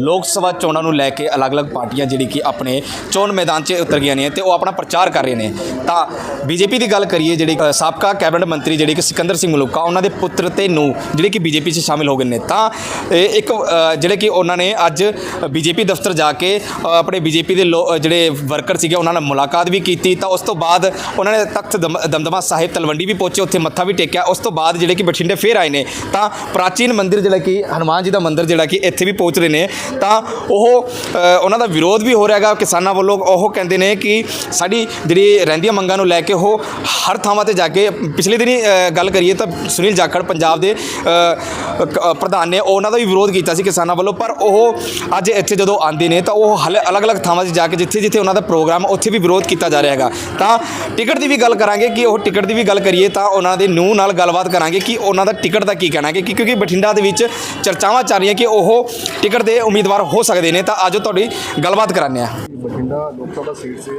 ਲੋਕ ਸਭਾ ਚੋਣਾਂ ਨੂੰ ਲੈ ਕੇ ਅਲੱਗ-ਅਲੱਗ ਪਾਰਟੀਆਂ ਜਿਹੜੀ ਕਿ ਆਪਣੇ ਚੋਣ ਮੈਦਾਨ 'ਚ ਉਤਰ ਗਈਆਂ ਨੇ ਤੇ ਉਹ ਆਪਣਾ ਪ੍ਰਚਾਰ ਕਰ ਰਹੇ ਨੇ। ਤਾਂ ਬੀਜੇਪੀ ਦੀ ਗੱਲ ਕਰੀਏ ਜਿਹੜੀ ਅ, ਸਾਬਕਾ ਕੈਬਨਿਟ ਮੰਤਰੀ ਜਿਹੜੇ ਕਿ ਸਿਕੰਦਰ ਸਿੰਘ ਮਲੂਕਾ ਉਹਨਾਂ ਦੇ ਪੁੱਤਰ ਤੇ ਨੂੰ ਜਿਹੜੇ ਕਿ ਬੀਜੇਪੀ 'ਚ ਸ਼ਾਮਿਲ ਹੋ ਗਏ ਨੇ। ਤਾਂ ਇਹ ਇੱਕ ਅ, ਜਿਹੜੇ ਕਿ ਉਹਨਾਂ ਨੇ ਅੱਜ ਬੀਜੇਪੀ ਦਫ਼ਤਰ ਜਾ ਕੇ ਅ, ਆਪਣੇ ਬੀਜੇਪੀ ਦੇ ਲੋ- ਅ, ਜਿਹੜੇ ਵਰਕਰ ਸੀਗੇ ਉਹਨਾਂ ਨਾਲ ਮੁਲਾਕਾਤ ਵੀ ਕੀਤੀ। ਤਾਂ ਉਸ ਤੋਂ ਬਾਅਦ ਉਹਨਾਂ ਨੇ ਤਖਤ ਦਮ- ਦਮਦਮਾ ਸਾਹਿਬ ਤਲਵੰਡੀ ਵੀ ਪਹੁੰਚੇ ਉੱਥੇ ਮੱਥਾ ਵੀ ਟੇਕਿਆ। ਉਸ ਤੋਂ ਬਾਅਦ ਜਿਹੜੇ ਕਿ ਬਠਿੰਡੇ ਫੇਰ ਆਏ ਨੇ। ਤਾਂ ਪ੍ਰਾਚੀਨ ਮੰਦਿਰ ਜਿਹੜਾ ਕਿ ਹਨੂਮਾਨ ਜੀ ਦਾ ਮੰਦਿਰ ਜਿਹੜਾ ਕਿ ਇੱਥੇ ਵੀ ਪਹੁੰਚ ਰਹੇ ਨੇ। ਤਾਂ ਉਹ ਉਹਨਾਂ ਦਾ ਵਿਰੋਧ ਵੀ ਹੋ ਰਿਹਾ ਹੈਗਾ ਕਿਸਾਨਾਂ ਵੱਲੋਂ। ਉਹ ਕਹਿੰਦੇ ਨੇ ਕਿ ਸਾਡੀ ਜਿਹੜੀ ਰਹਿੰਦੀਆਂ ਮੰਗਾਂ ਨੂੰ ਲੈ ਕੇ ਉਹ ਹਰ ਥਾਵਾਂ ਤੇ ਜਾ ਕੇ, ਪਿਛਲੇ ਦਿਨੀ ਗੱਲ ਕਰੀਏ ਤਾਂ ਸੁਨੀਲ ਜਾਖੜ ਪੰਜਾਬ ਦੇ ਪ੍ਰਧਾਨ ਨੇ ਉਹਨਾਂ ਦਾ ਵੀ ਵਿਰੋਧ ਕੀਤਾ ਸੀ ਕਿਸਾਨਾਂ ਵੱਲੋਂ। ਪਰ ਉਹ ਅੱਜ ਇੱਥੇ ਜਦੋਂ ਆਉਂਦੇ ਨੇ ਤਾਂ ਉਹ ਹਲੇ ਅਲੱਗ-ਅਲੱਗ ਥਾਵਾਂ 'ਤੇ ਜਾ ਕੇ ਜਿੱਥੇ ਜਿੱਥੇ ਉਹਨਾਂ ਦਾ ਪ੍ਰੋਗਰਾਮ, ਉੱਥੇ ਵੀ ਵਿਰੋਧ ਕੀਤਾ ਜਾ ਰਿਹਾ ਹੈਗਾ। ਤਾਂ ਟਿਕਟ ਦੀ ਵੀ ਗੱਲ ਕਰਾਂਗੇ ਕਿ ਉਹ ਟਿਕਟ ਦੀ ਵੀ ਗੱਲ ਕਰੀਏ ਤਾਂ ਉਹਨਾਂ ਦੇ ਨੂੰ ਨਾਲ ਗੱਲਬਾਤ ਕਰਾਂਗੇ ਕਿ ਉਹਨਾਂ ਦਾ ਟਿਕਟ ਦਾ ਕੀ ਕਹਿਣਾ ਹੈ ਕਿ ਕਿਉਂਕਿ ਬਠਿੰਡਾ ਦੇ ਵਿੱਚ ਚਰਚਾਵਾਂ ਚੱਲ ਰਹੀਆਂ ਕਿ ਉਹ ਟਿਕਟ ਦੇ ਉਮੀਦਵਾਰ ਹੋ ਸਕਦੇ ਨੇ ਤਾਂ ਆਜੋ ਤੁਹਾਡੀ ਗੱਲਬਾਤ ਕਰਾਉਂਦੇ ਆ बठिंडा लोकसभा सीट से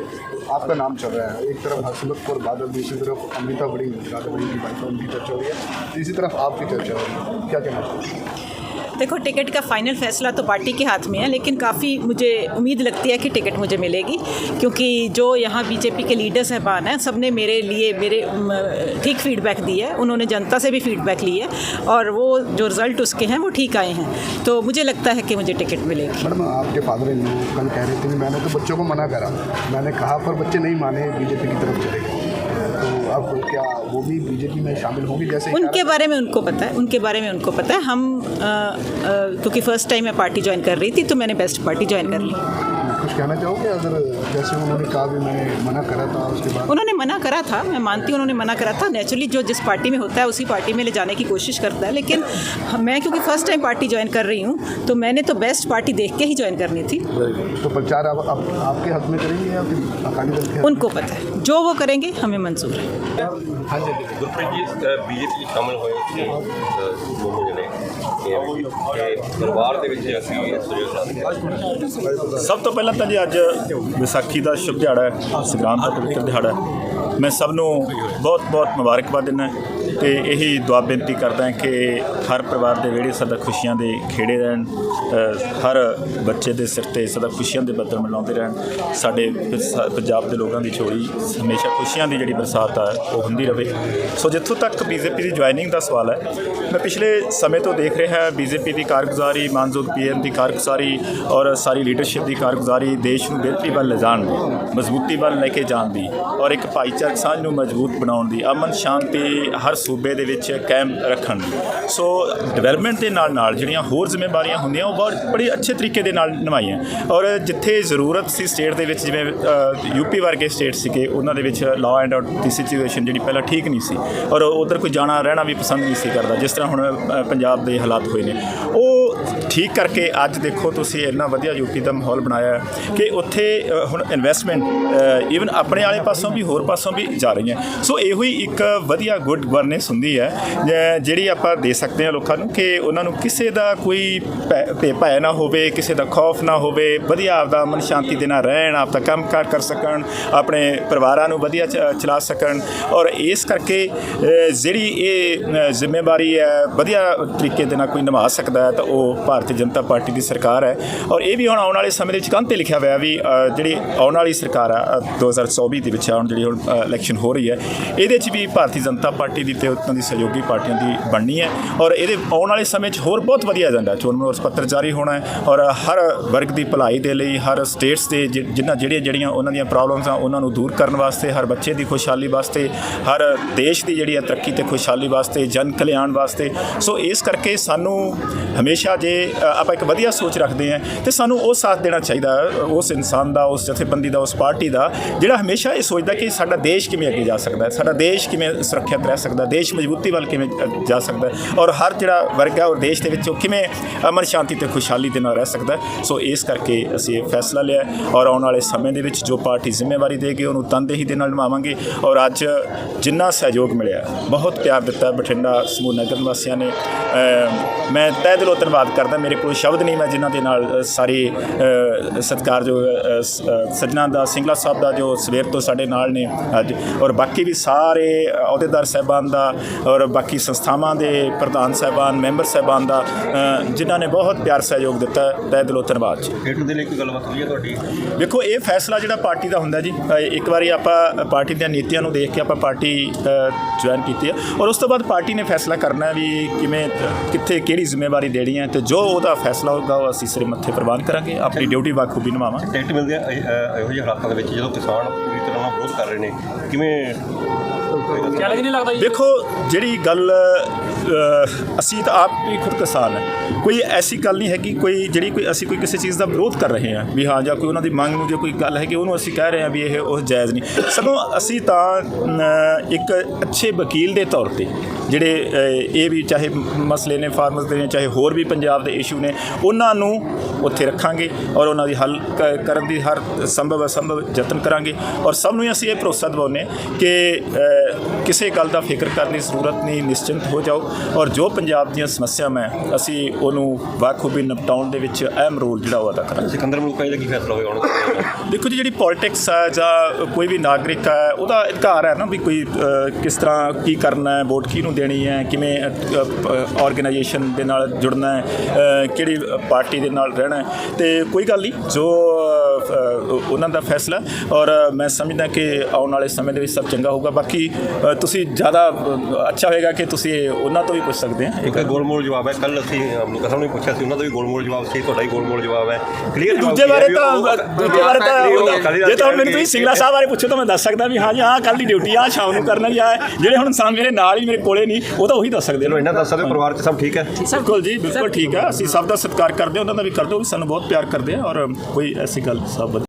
आपका नाम चल रहा है एक तरफ हरसिमरत कौर बादल दूसरी तरफ अमृता बड़ी राधा बड़ी की बात उनकी चर्चा हो रही है तीसरी तरफ आपकी चर्चा हो रही है क्या कहना चाहिए देखो, टिकट का फाइनल फैसला तो पार्टी के हाथ में है, लेकिन काफ़ी मुझे उम्मीद लगती है कि टिकट मुझे मिलेगी, क्योंकि जो यहाँ बीजेपी के लीडर साहबान हैं सबने मेरे लिए, मेरे ठीक फीडबैक दी है, उन्होंने जनता से भी फीडबैक ली है, और वो जो रिज़ल्ट उसके हैं, वो ठीक आए हैं। तो मुझे लगता है कि मुझे टिकट मिलेगी। मैडम, आपके फादर कल कह रहे थे मैंने तो बच्चों को मना करा। मैंने कहा, पर बच्चे नहीं माने बीजेपी की तरफ़ चले गए। अब क्या वो भी बीजेपी में शामिल होंगे जैसे उनके बारे में उनको पता है उनके बारे में उनको पता है। हम क्योंकि फ़र्स्ट टाइम मैं पार्टी ज्वाइन कर रही थी तो मैंने बेस्ट पार्टी ज्वाइन कर ली। कुछ कहना चाहोगे अगर जैसे उन्होंने कहा भी मैंने मना करा था उसके बाद उन्होंने मना करा था मैं मानती हूँ उन्होंने मना करा था नेचुरली जो जिस पार्टी में होता है उसी पार्टी में ले जाने की कोशिश करता है लेकिन हम- मैं क्योंकि फर्स्ट टाइम पार्टी ज्वाइन कर रही हूँ तो मैंने तो बेस्ट पार्टी देख के ही ज्वाइन करनी थी तो प्रचार आप, आप आपके हक में करेंगे या फिर अकाली दल के हक में? उनको पता है जो वो करेंगे हमें मंजूर है ਗੁਰਪ੍ਰੀਤ ਜੀ ਬੀਜੇਪੀ ਵਿੱਚ ਸ਼ਾਮਲ ਹੋਏ ਸੀ ਅ, ਦੋਨੋਂ ਜਣੇ ਤੇ ਤੇ ਪਰਿਵਾਰ ਦੇ ਵਿੱਚ ਅਸੀਂ ਸਹਿਯੋਗ ਕਰਦੇ ਸਭ ਤੋਂ ਪਹਿਲਾਂ ਤਾਂ ਜੀ ਅੱਜ ਵਿਸਾਖੀ ਦਾ ਸ਼ੁਭ ਦਿਹਾੜਾ ਹੈ ਸੰਗਰਾਂਦ ਦਾ ਪਵਿੱਤਰ ਦਿਹਾੜਾ ਹੈ। ਮੈਂ ਸਭ ਨੂੰ ਬਹੁਤ ਬਹੁਤ ਮੁਬਾਰਕਬਾਦ ਦਿੰਦਾ ਤੇ ਇਹੀ ਦੁਆ ਬੇਨਤੀ ਕਰਦਾ ਕਿ ਹਰ ਪਰਿਵਾਰ ਦੇ ਵਿਹੜੇ ਸਦਾ ਖੁਸ਼ੀਆਂ ਦੇ ਖੇੜੇ ਰਹਿਣ ਹਰ ਬੱਚੇ ਦੇ ਸਿਰ ਤੇ ਸਦਾ ਖੁਸ਼ੀਆਂ ਦੇ ਬੱਦਲ ਮਨਾਉਂਦੇ ਰਹਿਣ। ਸਾਡੇ ਪੰਜਾਬ ਦੇ ਲੋਕਾਂ ਦੀ ਝੋਲੀ ਹਮੇਸ਼ਾ ਖੁਸ਼ੀਆਂ ਦੀ ਜਿਹੜੀ ਬਰਸਾਤ ਆ, ਉਹ ਹੁੰਦੀ ਰਹੇ ਸੋ ਜਿੱਥੋਂ ਤੱਕ ਬੀਜੇਪੀ ਦੀ ਜੁਆਇਨਿੰਗ ਦਾ ਸਵਾਲ ਹੈ, ਮੈਂ ਪਿਛਲੇ ਸਮੇਂ ਤੋਂ ਦੇਖ ਰਿਹਾ ਬੀਜੇਪੀ ਦੀ ਕਾਰਗੁਜ਼ਾਰੀ ਮਾਨਯੋਗ ਪੀਐਮ ਦੀ ਕਾਰਗੁਜ਼ਾਰੀ ਔਰ ਸਾਰੀ ਲੀਡਰਸ਼ਿਪ ਦੀ ਕਾਰਗੁਜ਼ਾਰੀ ਦੇਸ਼ ਨੂੰ ਬਿਹਤਰੀ ਵੱਲ ਲਿਜਾਣ ਦੀ, ਮਜ਼ਬੂਤੀ ਵੱਲ ਲੈ ਕੇ ਜਾਣ ਦੀ ਔਰ ਇੱਕ ਭਾਈਚਾਰਕ ਸਾਂਝ ਨੂੰ ਮਜ਼ਬੂਤ ਬਣਾਉਣ ਦੀ, ਅਮਨ, ਸ਼ਾਂਤੀ, ਹਰ ਸੂਬੇ ਦੇ ਵਿੱਚ ਕਾਇਮ ਰੱਖਣ ਸੋ ਡਿਵੈਲਪਮੈਂਟ ਦੇ ਨਾਲ ਨਾਲ ਜਿਹੜੀਆਂ ਹੋਰ ਜ਼ਿੰਮੇਵਾਰੀਆਂ ਹੁੰਦੀਆਂ, ਉਹ ਬਹੁਤ ਬੜੇ ਅੱਛੇ ਤਰੀਕੇ ਦੇ ਨਾਲ ਨਿਭਾਈਆਂ। ਔਰ ਜਿੱਥੇ ਜ਼ਰੂਰਤ ਸੀ ਸਟੇਟ ਦੇ ਵਿੱਚ, ਜਿਵੇਂ ਯੂਪੀ ਵਰਗੇ ਸਟੇਟ ਸੀਗੇ, ਉਹਨਾਂ ਦੇ ਵਿੱਚ ਲਾਅ ਐਂਡ ਆਰਡਰ ਦੀ ਸਿਚੁਏਸ਼ਨ ਜਿਹੜੀ ਪਹਿਲਾਂ ਠੀਕ ਨਹੀਂ ਸੀ। ਔਰ ਉਧਰ ਕੋਈ ਜਾਣਾ, ਰਹਿਣਾ ਵੀ ਪਸੰਦ ਨਹੀਂ ਸੀ ਕਰਦਾ, ਜਿਸ ਤਰ੍ਹਾਂ ਹੁਣ ਪੰਜਾਬ ਦੇ ਹਾਲਾਤ ਹੋਏ ਨੇ। ਉਹ ਠੀਕ ਕਰਕੇ ਅੱਜ ਦੇਖੋ ਤੁਸੀਂ ਇੰਨਾ ਵਧੀਆ ਯੂਪੀ ਦਾ ਮਾਹੌਲ ਬਣਾਇਆ ਕਿ ਉੱਥੇ ਹੁਣ ਇਨਵੈਸਟਮੈਂਟ ਈਵਨ ਆਪਣੇ ਵਾਲੇ ਪਾਸੋਂ ਵੀ, ਹੋਰ ਪਾਸੋਂ ਵੀ ਜਾ ਰਹੀਆਂ। ਸੋ ਇਹੋ ਹੀ ਇੱਕ ਵਧੀਆ ਗੁੱਡ ਗਵਰਨੈਂਸ ਹੁੰਦੀ ਹੈ ਜਿਹੜੀ ਆਪਾਂ ਦੇ ਸਕਦੇ ਹਾਂ ਲੋਕਾਂ ਨੂੰ ਕਿ ਉਹਨਾਂ ਨੂੰ ਕਿਸੇ ਦਾ ਕੋਈ ਭੈ- ਭੈ ਨਾ ਹੋਵੇ ਕਿਸੇ ਦਾ ਖੌਫ ਨਾ ਹੋਵੇ ਵਧੀਆ ਆਪਦਾ ਮਨ ਸ਼ਾਂਤੀ ਦੇ ਨਾਲ ਰਹਿਣ ਆਪਦਾ ਕੰਮਕਾਰ ਕਰ ਸਕਣ ਆਪਣੇ ਪਰਿਵਾਰਾਂ ਨੂੰ ਵਧੀਆ ਚ- ਚਲਾ ਸਕਣ ਔਰ ਇਸ ਕਰਕੇ ਜਿਹੜੀ ਇਹ ਜ਼ਿੰਮੇਵਾਰੀ ਹੈ ਵਧੀਆ ਤਰੀਕੇ ਦੇ ਨਾਲ ਕੋਈ ਨਿਭਾ ਸਕਦਾ ਹੈ ਤਾਂ ਉਹ ਭਾਰਤੀ ਜਨਤਾ ਪਾਰਟੀ ਦੀ ਸਰਕਾਰ ਹੈ ਔਰ ਇਹ ਵੀ ਹੁਣ ਆਉਣ ਵਾਲੇ ਸਮੇਂ ਦੇ ਵਿੱਚ ਕੰਧ ਤੇ ਲਿਖਿਆ ਹੋਇਆ ਵੀ ਜਿਹੜੀ ਆਉਣ ਵਾਲੀ ਸਰਕਾਰ ਆ ਅ, 2024 ਦੇ ਵਿੱਚ ਆਉਣ ਜਿਹੜੀ ਹੁਣ ਇਲੈਕਸ਼ਨ ਹੋ ਰਹੀ ਹੈ ਇਹਦੇ 'ਚ ਵੀ ਭਾਰਤੀ ਜਨਤਾ ਪਾਰਟੀ ਦੀ ਤੇ ਉਹਨਾਂ ਦੀ ਸਹਿਯੋਗੀ ਪਾਰਟੀਆਂ ਦੀ ਬਣਨੀ ਹੈ। ਔਰ ਇਹਦੇ ਆਉਣ ਵਾਲੇ ਸਮੇਂ 'ਚ ਹੋਰ ਬਹੁਤ ਵਧੀਆ ਏਜੰਡਾ ਚੋਣ ਮਨੋਰਥ ਪੱਤਰ ਜਾਰੀ ਹੋਣਾ ਹੈ ਔਰ ਹਰ ਵਰਗ ਦੀ ਭਲਾਈ ਦੇ ਲਈ, ਹਰ ਸਟੇਟਸ ਦੇ ਜਿ- ਜਿਨ੍ਹਾਂ ਜਿਹੜੀਆਂ ਜਿਹੜੀਆਂ ਉਹਨਾਂ ਦੀਆਂ ਪ੍ਰੋਬਲਮਸ ਆ, ਉਹਨਾਂ ਨੂੰ ਦੂਰ ਕਰਨ ਵਾਸਤੇ, ਹਰ ਬੱਚੇ ਦੀ ਖੁਸ਼ਹਾਲੀ ਵਾਸਤੇ, ਹਰ ਦੇਸ਼ ਦੀ ਜਿਹੜੀ ਹੈ ਤਰੱਕੀ ਤੇ ਖੁਸ਼ਹਾਲੀ ਵਾਸਤੇ, ਜਨ ਕਲਿਆਣ ਵਾਸਤੇ। ਸੋ ਇਸ ਕਰਕੇ ਸਾਨੂੰ ਹਮੇਸ਼ਾ ਜੇ ਆਪਾਂ ਇੱਕ ਵਧੀਆ ਸੋਚ ਰੱਖਦੇ ਹਾਂ ਤੇ ਸਾਨੂੰ ਉਹ ਸਾਥ ਦੇਣਾ ਚਾਹੀਦਾ, ਉਸ ਇਨਸਾਨ ਦਾ, ਉਸ ਜਥੇਬੰਦੀ ਦਾ, ਉਸ ਪਾਰਟੀ ਦਾ, ਜਿਹੜਾ ਹਮੇਸ਼ਾ ਇਹ ਸੋਚਦਾ ਕਿ ਸਾਡਾ ਦੇਸ਼ ਕਿਵੇਂ ਅੱਗੇ ਜਾ ਸਕਦਾ ਹੈ, ਸਾਡਾ ਦੇਸ਼ ਕਿਵੇਂ ਸੁਰੱਖਿਅਤ ਰਹਿ ਸਕਦਾ ਦੇਸ਼ ਮਜ਼ਬੂਤੀ ਵੱਲ ਕਿਵੇਂ ਜਾ ਸਕਦਾ ਔਰ ਹਰ ਜਿਹੜਾ ਵਰਗ ਹੈ ਉਹ ਦੇਸ਼ ਦੇ ਵਿੱਚ ਉਹ ਕਿਵੇਂ ਅਮਨ ਸ਼ਾਂਤੀ ਤੇ ਖੁਸ਼ਹਾਲੀ ਦੇ ਨਾਲ ਰਹਿ ਸਕਦਾ ਸੋ ਇਸ ਕਰਕੇ ਅਸੀਂ ਇਹ ਫੈਸਲਾ ਲਿਆ ਔਰ ਆਉਣ ਵਾਲੇ ਸਮੇਂ ਦੇ ਵਿੱਚ ਜੋ ਪਾਰਟੀ ਜ਼ਿੰਮੇਵਾਰੀ ਦੇਗੀ ਉਹਨੂੰ ਤਨਦੇਹੀ ਦੇ ਨਾਲ ਨਿਭਾਵਾਂਗੇ। ਔਰ ਅੱਜ ਜਿੰਨਾ ਸਹਿਯੋਗ ਮਿਲਿਆ ਬਹੁਤ ਪਿਆਰ ਦਿੱਤਾ ਬਠਿੰਡਾ ਸਮੂਹ ਨਗਰ ਨਿਵਾਸੀਆਂ ਨੇ। ਮੈਂ ਤਹਿ ਦਿਲੋਂ ਧੰਨਵਾਦ ਕਰਦਾ ਮੇਰੇ ਕੋਲ ਸ਼ਬਦ ਨਹੀਂ ਮੈਂ ਜਿਨ੍ਹਾਂ ਦੇ ਨਾਲ ਸਾਰੇ ਅ, ਸਤਿਕਾਰਯੋਗ ਅ, ਦਾ ਸਿੰਗਲਾ ਸਾਹਿਬ ਦਾ ਜੋ ਸਵੇਰ ਤੋਂ ਸਾਡੇ ਨਾਲ ਨੇ ਅੱਜ। ਔਰ ਬਾਕੀ ਵੀ ਸਾਰੇ ਅਹੁਦੇਦਾਰ ਸਾਹਿਬਾਨ ਦਾ ਔਰ ਬਾਕੀ ਸੰਸਥਾਵਾਂ ਦੇ ਪ੍ਰਧਾਨ ਸਾਹਿਬਾਨ ਮੈਂਬਰ ਸਾਹਿਬਾਨ ਦਾ ਜਿਨ੍ਹਾਂ ਨੇ ਬਹੁਤ ਪਿਆਰ ਸਹਿਯੋਗ ਦਿੱਤਾ ਤਹਿ ਦਿਲੋਂ ਧੰਨਵਾਦ ਜੀ। ਹੇਠ ਦੇ ਲਈ ਕੋਈ ਗੱਲਬਾਤ ਹੋਈ ਹੈ ਤੁਹਾਡੀ? ਵੇਖੋ ਇਹ ਫੈਸਲਾ ਜਿਹੜਾ ਪਾਰਟੀ ਦਾ ਹੁੰਦਾ ਜੀ ਇੱਕ ਵਾਰੀ ਆਪਾਂ ਪਾਰਟੀ ਦੀਆਂ ਨੀਤੀਆਂ ਨੂੰ ਦੇਖ ਕੇ ਆਪਾਂ ਪਾਰਟੀ ਜੁਆਇਨ ਕੀਤੀ ਹੈ ਔਰ ਉਸ ਤੋਂ ਬਾਅਦ ਪਾਰਟੀ ਨੇ ਫੈਸਲਾ ਕਰਨਾ ਵੀ ਕਿਵੇਂ ਕਿੱਥੇ ਕਿਹੜੀ ਜ਼ਿੰਮੇਵਾਰੀ ਦੇਣੀ ਹੈ ਤੇ ਜੋ ਉਹਦਾ ਫੈਸਲਾ ਹੋਗਾ ਉਹ ਅਸੀਂ ਸਿਰੇ ਮੱਥੇ ਪ੍ਰਵਾਨ ਕਰਾਂਗੇ ਆਪਣੀ ਡਿਊਟੀ ਬਾਖੂਬੀ ਨਿਭਾਵਾਂਗੇ। ਟਿਕਟ ਮਿਲਦੇ ਆ ਇਹ- ਜਿਹੇ ਹਾਲਾਤਾਂ ਦੇ ਵਿੱਚ ਜਦੋਂ ਕਿਸਾਨ ਪੂਰੀ ਤਰ੍ਹਾਂ ਵਿਰੋਧ ਕਰ ਰਹੇ ਨੇ ਕਿਵੇਂ ਦੇਖੋ ਜਿਹੜੀ ਗੱਲ ਅ, ਅਸੀਂ ਤਾਂ ਆਪ ਵੀ ਖੁਦ ਕਿਸਾਨ ਹੈ। ਕੋਈ ਐਸੀ ਗੱਲ ਨਹੀਂ ਹੈ ਕਿ ਕੋਈ ਜਿਹੜੀ ਕੋਈ ਅਸੀਂ ਕੋਈ ਕਿਸੇ ਚੀਜ਼ ਦਾ ਵਿਰੋਧ ਕਰ ਰਹੇ ਹਾਂ ਵੀ ਹਾਂ ਜਾਂ ਕੋਈ ਉਹਨਾਂ ਦੀ ਮੰਗ ਨੂੰ ਜੇ ਕੋਈ ਗੱਲ ਹੈ ਕਿ ਉਹਨੂੰ ਅਸੀਂ ਕਹਿ ਰਹੇ ਹਾਂ ਵੀ ਇਹ ਉਹ ਜਾਇਜ਼ ਨਹੀਂ। ਸਗੋਂ ਅਸੀਂ ਤਾਂ ਇੱਕ ਅੱਛੇ ਵਕੀਲ ਦੇ ਤੌਰ ਤੇ ਜਿਹੜੇ ਇਹ ਵੀ ਚਾਹੇ ਮਸਲੇ ਨੇ, ਫਾਰਮਰਸ ਦੇ ਨੇ, ਚਾਹੇ ਹੋਰ ਵੀ ਪੰਜਾਬ ਦੇ ਇਸ਼ੂ ਨੇ, ਉਹਨਾਂ ਨੂੰ ਉੱਥੇ ਰੱਖਾਂਗੇ ਔਰ ਉਹਨਾਂ ਦੀ ਹੱਲ ਕ- ਕਰਨ ਦੀ ਹਰ ਸੰਭਵ ਸੰਭਵ ਯਤਨ ਕਰਾਂਗੇ। ਔਰ ਸਭ ਨੂੰ ਅਸੀਂ ਇਹ ਭਰੋਸਾ ਦਿਵਾਉਂਦੇ ਹਾਂ ਕਿ ਕਿਸੇ ਗੱਲ ਦਾ ਫਿਕਰ ਕਰਨ ਦੀ ਜ਼ਰੂਰਤ ਨਹੀਂ, ਨਿਸ਼ਚਿੰਤ ਹੋ ਜਾਓ। ਔਰ ਜੋ ਪੰਜਾਬ ਦੀਆਂ ਸਮੱਸਿਆਵਾਂ ਹੈ ਅਸੀਂ ਉਹਨੂੰ ਬਾਖੂਬੀ ਨਿਪਟਾਉਣ ਦੇ ਵਿੱਚ ਅਹਿਮ ਰੋਲ ਜਿਹੜਾ ਉਹ ਅਦਾ ਕਰਾਂਗੇ। ਸਿਕੰਦਰ ਮਲੂਕਾ ਜੀ ਦਾ ਕੀ ਫੈਸਲਾ ਹੋਏਗਾ ਹੁਣ? ਦੇਖੋ ਜੀ ਜਿਹੜੀ ਪੋਲਿਟਿਕਸ ਹੈ ਜਾਂ ਕੋਈ ਵੀ ਨਾਗਰਿਕ ਹੈ ਉਹਦਾ ਅਧਿਕਾਰ ਹੈ ਨਾ ਵੀ ਕੋਈ ਕਿਸ ਤਰ੍ਹਾਂ ਕੀ ਕਰਨਾ ਹੈ ਵੋਟ ਕਿਹਨੂੰ ਦੇਣੀ ਹੈ ਕਿਵੇਂ ਆਰਗੇਨਾਈਜੇਸ਼ਨ ਦੇ ਨਾਲ ਜੁੜਨਾ ਹੈ ਕਿਹੜੀ ਪਾਰਟੀ ਦੇ ਨਾਲ ਰਹਿਣਾ ਹੈ। ਤੇ ਕੋਈ ਗੱਲ ਨਹੀਂ ਜੋ ਉਹਨਾਂ ਦਾ ਫੈਸਲਾ ਔਰ ਮੈਂ ਸਮਝਦਾ ਕਿ ਆਉਣ ਵਾਲੇ ਸਮੇਂ ਦੇ ਵਿੱਚ ਸਭ ਚੰਗਾ ਹੋਊਗਾ। ਬਾਕੀ ਤੁਸੀਂ ਜ਼ਿਆਦਾ ਅੱਛਾ ਹੋਏਗਾ ਕਿ ਤੁਸੀਂ ਉਹਨਾਂ ਤੋਂ ਵੀ ਪੁੱਛ ਸਕਦੇ ਆ ਇੱਕ ਗੋਲਮੋਲ ਜਵਾਬ ਹੈ। ਕੱਲ ਅਸੀਂ ਮਲੂਕਾ ਸਾਹਿਬ ਨੇ ਪੁੱਛਿਆ ਸੀ ਉਹਨਾਂ ਦਾ ਵੀ ਗੋਲਮੋਲ ਜਵਾਬ ਸੀ ਤੁਹਾਡਾ ਹੀ ਗੋਲਮੋਲ ਜਵਾਬ ਹੈ। ਕਲੀਅਰ ਦੂਜੇ ਬਾਰੇ ਤਾਂ ਦੂਜੇ ਬਾਰੇ ਤਾਂ ਜੇ ਤਾਂ ਮੈਨੂੰ ਤੁਸੀਂ ਸਿੰਗਲਾ ਸਾਹਿਬ ਬਾਰੇ ਪੁੱਛੋ ਤਾਂ ਮੈਂ ਦੱਸ ਸਕਦਾ ਵੀ ਹਾਂ ਜੀ ਹਾਂ ਕੱਲ ਦੀ ਡਿਊਟੀ ਆ ਸ਼ਾਮ ਨੂੰ ਕਰਨਾ ਜੀ ਆ। ਜਿਹੜੇ ਹੁਣ ਸਾਹ ਮੇਰੇ ਨਾਲ ਹੀ ਮੇਰੇ ਕੋਲੇ ਨਹੀਂ ਉਹ ਤਾਂ ਉਹੀ ਦੱਸ ਸਕਦੇ ਚਲੋ ਇਹਨਾਂ ਦੱਸ ਸਕਦੇ ਹੋ, ਪਰਿਵਾਰ 'ਚ ਸਭ ਠੀਕ ਹੈ? ਬਿਲਕੁਲ ਜੀ ਬਿਲਕੁਲ ਠੀਕ ਆ ਅਸੀਂ ਸਭ ਦਾ ਸਤਿਕਾਰ ਕਰਦੇ ਹਾਂ ਉਹਨਾਂ ਦਾ ਵੀ ਕਰਦੇ ਹਾਂ ਉਹ ਵੀ ਸਾਨੂੰ ਬਹੁਤ ਪਿਆਰ ਕਰਦੇ ਆ ਔਰ ਕੋਈ ਐਸੀ ਗੱਲ ਸਭ